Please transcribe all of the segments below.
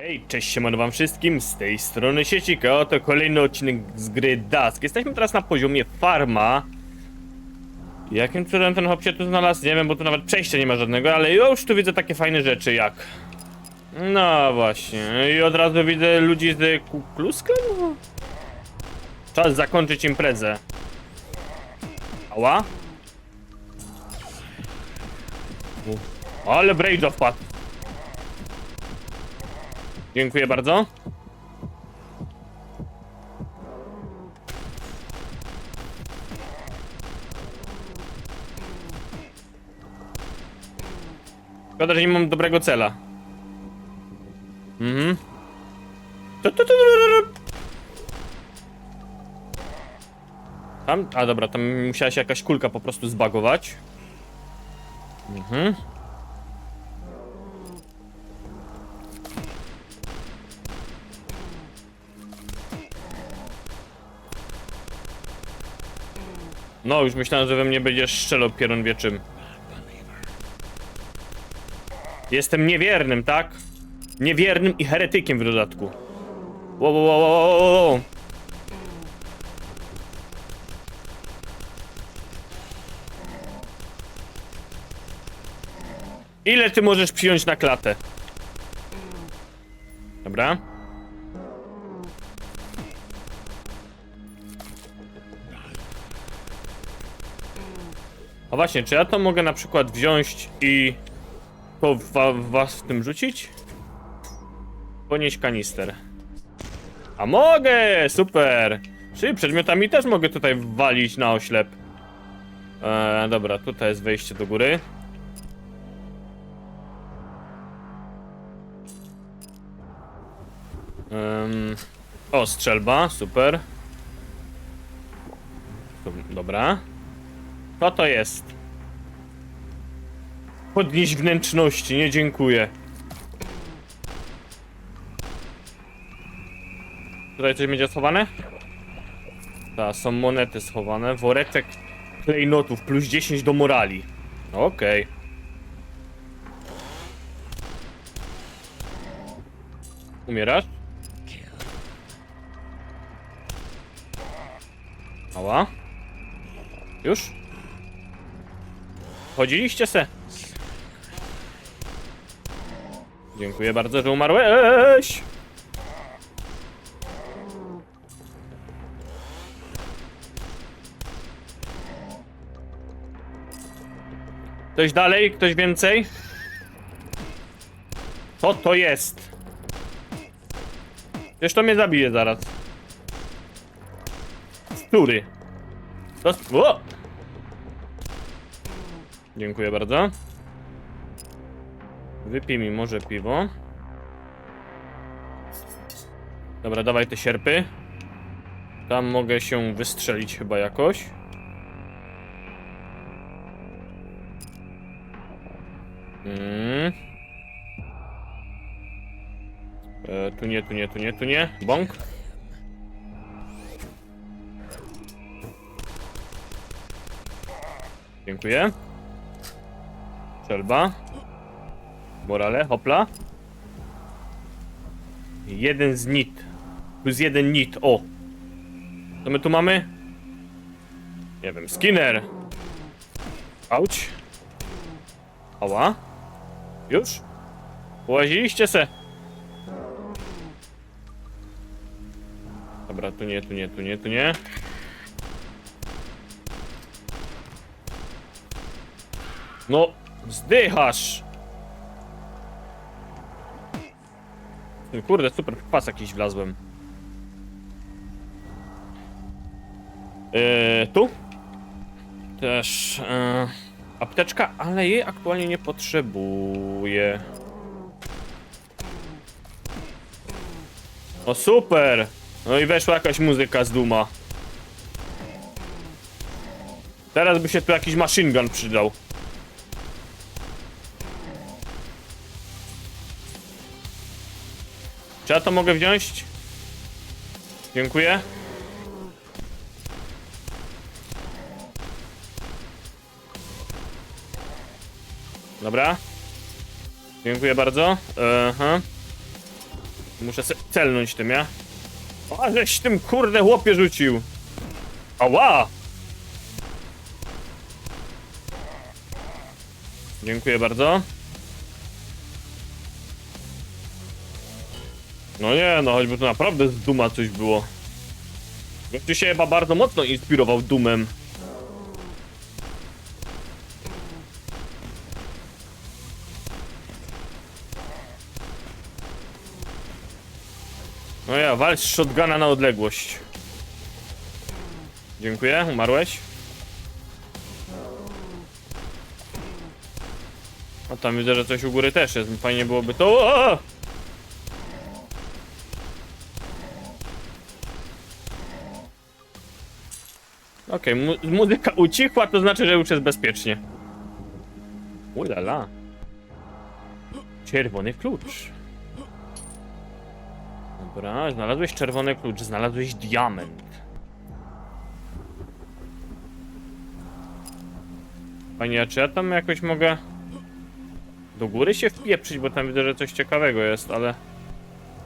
Hej, cześć siemano wam wszystkim, z tej strony Siecika, oto kolejny odcinek z gry Dusk. Jesteśmy teraz na poziomie farma. Jakim cudem ten hop się tu znalazł? Nie wiem, bo tu nawet przejścia nie ma żadnego, ale już tu widzę takie fajne rzeczy jak... No właśnie, i od razu widzę ludzi z Kukluską? Czas zakończyć imprezę. Ała? Ale Braid wpadł. Dziękuję bardzo. Szkoda, że nie mam dobrego cela. Mhm. Tu, tu, tu, tu, tu. Tam? A dobra, tam musiała się jakaś kulka po prostu zbagować. Mhm. No, już myślałem, że we mnie będziesz strzelał pieron wieczym. Jestem niewiernym, tak? Niewiernym i heretykiem w dodatku. Wo, wo, wo, wo, wo, wo, wo. Ile ty możesz przyjąć na klatę? Dobra. Właśnie, czy ja to mogę na przykład wziąć i po wa was w tym rzucić? Ponieść kanister. A mogę! Super! Czyli przedmiotami też mogę tutaj walić na oślep. Eee, dobra, tutaj jest wejście do góry. Em, o, strzelba, super. Dobra. Co to jest? Podnieść wnętrzności, nie dziękuję. Tutaj coś będzie schowane? Tak, są monety schowane. Woreczek klejnotów plus 10 do morali. Okej. Umierasz? Ała. Już? Chodziliście se? Dziękuję bardzo, że umarłeś! Ktoś dalej? Ktoś więcej? Co to jest? Wiesz, to mnie zabije zaraz. Który? To... O! Dziękuję bardzo. Wypij mi może piwo. Dobra, dawaj te sierpy. Tam mogę się wystrzelić chyba jakoś. Mm. E, tu nie, tu nie, tu nie, tu nie. Bąk. Dziękuję. Strzelba. Morale, hopla. Jeden z nit. Plus jeden nit, o. Co my tu mamy? Nie wiem, Skinner. Auć. Ała. Już? Połaziliście se. Dobra, tu nie, tu nie, tu nie, tu nie. No, zdychasz! Kurde, super, w pas jakiś wlazłem. Yy, tu? Też yy, apteczka, ale jej aktualnie nie potrzebuję. O super! No i weszła jakaś muzyka z duma. Teraz by się tu jakiś machine gun przydał. Czy ja to mogę wziąć? Dziękuję. Dobra. Dziękuję bardzo. Aha. Muszę celnąć tym, ja? A żeś tym kurde chłopie rzucił. Ała! Dziękuję bardzo. No nie, no choćby to naprawdę z Duma coś było. Gościu się chyba bardzo mocno inspirował Dumem. No ja, walcz shotguna na odległość. Dziękuję, umarłeś. A tam widzę, że coś u góry też jest. Fajnie byłoby to. O! Okej, mu muzyka ucichła, to znaczy, że już jest bezpiecznie. Ulala. Czerwony klucz. Dobra, znalazłeś czerwony klucz, znalazłeś diament. Panie, a czy ja tam jakoś mogę do góry się wpieprzyć, bo tam widzę, że coś ciekawego jest, ale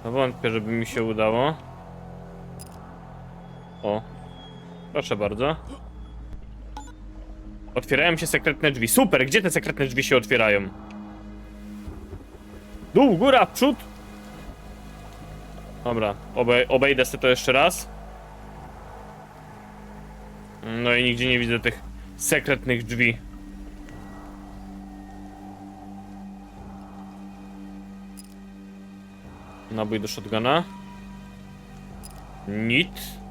no wątpię, żeby mi się udało. O, proszę bardzo. Otwierają się sekretne drzwi. Super, gdzie te sekretne drzwi się otwierają? Dół, góra, przód. Dobra, obej obejdę sobie to jeszcze raz. No i nigdzie nie widzę tych sekretnych drzwi. Nabój do shotguna. Nit.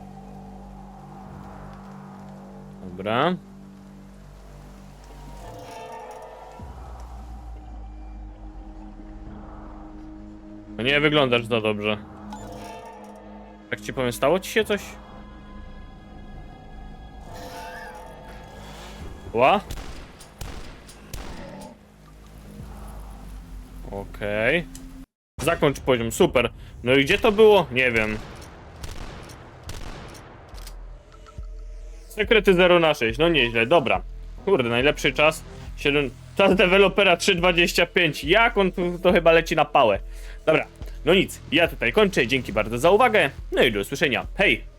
Dobra. No nie wyglądasz za dobrze. Jak ci powiem, stało ci się coś? Ła? Okej. Zakończ poziom, super. No i gdzie to było? Nie wiem. Sekrety 0 na 6, no nieźle, dobra. Kurde, najlepszy czas. 7... Czas dewelopera 3.25. Jak on tu to chyba leci na pałę. Dobra, no nic, ja tutaj kończę. Dzięki bardzo za uwagę. No i do usłyszenia. Hej!